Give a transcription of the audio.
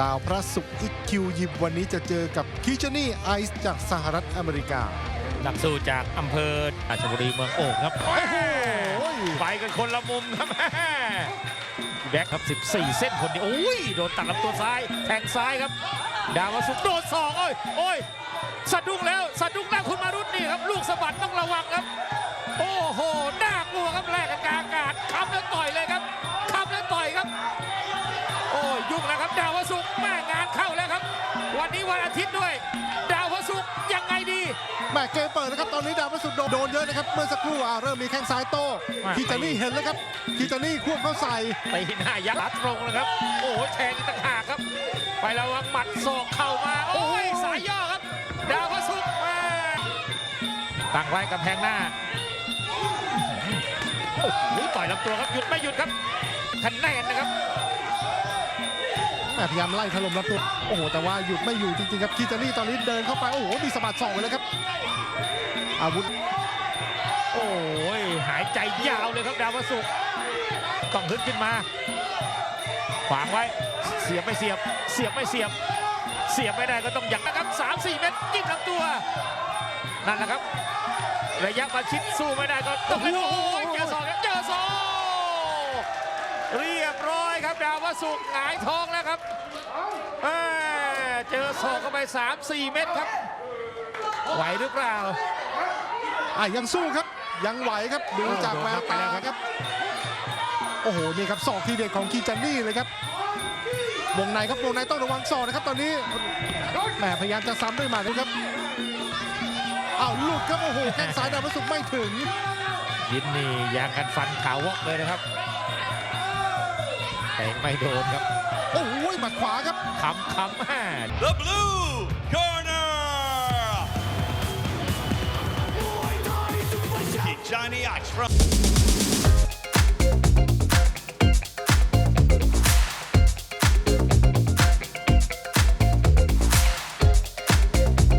ดาวพระศุกร์อิกคิวยิมวันนี้จะเจอกับคิชนี่ไอซ์จากสหรัฐอเมริกา นักสู้จากอำเภอราชบุรีเมืองโอ่งครับโอ้โหไปกันคนละมุมครับแบ็คครับ 14 เส้นคนเดียวโอ้ยโดนตัดลำตัวซ้ายแทงซ้ายครับ ดาวสุกโดนสองโอ้ยโอ้ยสะดุ้งแล้วสะดุ้งแล้วคุณมารุตนี่ครับ ลูกสะบัดต้องระวังครับ โอ้โหน่ากลัวครับแลกกันกลางอากาศคำแล้ว ม่เกมเปิดนะครับตอนนี้ดาวพระศุกร์โดนโดนเยอะนะครับเมื่อสักครู่อะเริ่มมีแข้งซ้ายโต้มาคิจานี่เห็นแล้วครับคิจานี่ควบเข้าใส่ตีหน้ายักษ์ตรงนะครับ โอ้โหแทงอีกต่างหากครับ ไประวังหมัดศอกเข้ามา โอ้ยสายย่อครับ ดาวพระศุกร์มาตั้งไว้กับแพงหน้าโอ้โหต่อยลำตัวครับหยุดไม่หยุดครับคะแนนนะครับแม่ พยายามไล่ถล่มลำตัวโอ้โหแต่ว่าหยุดไม่อยู่จริงๆครับคิจานี่ตอนนี้เดินเข้าไปโอ้โหมีสะบัดศอกไปเลยครับ อาวุธโอ้ยหายใจยาวเลยครับดาวพระศุกต้องฮึดขึ้นมาขวางไว้เสียบไม่เสียบ เสียบไม่เสียบ เสียบไม่ได้ก็ต้องอย่างนะครับ3 4 เมตรจิ้มลำตัวนั่นแหละครับ ระยะประชิดสู้ไม่ได้ก็ต้องให้โอ้ยเจอศอกครับเจอศอก เรียบร้อยครับดาวพระศุกร์หงายท้องแล้วครับแม่เจอศอกเข้าไป 3-4 เม็ดครับ ไหวหรือเปล่าอะยังสู้ครับยังไหวครับดูจากแววตาครับ โอ้โหนี่ครับศอกทีเด็ดของคีจานี่เลยครับวงในครับวงในต้องระวังศอกนะครับตอนนี้แหมพยายามจะซ้ำด้วยหมัดนะครับอ้าวหลุดครับโอ้โหแข้งซ้ายดาวพระศุกร์ไม่ถึงยินนี่ยางกันฟันขาววอกเลยนะครับ แต่ไม่โดนครับ โอ้โหหมัดขวาครับคำคำห้า The blue corner. Johnny Ox from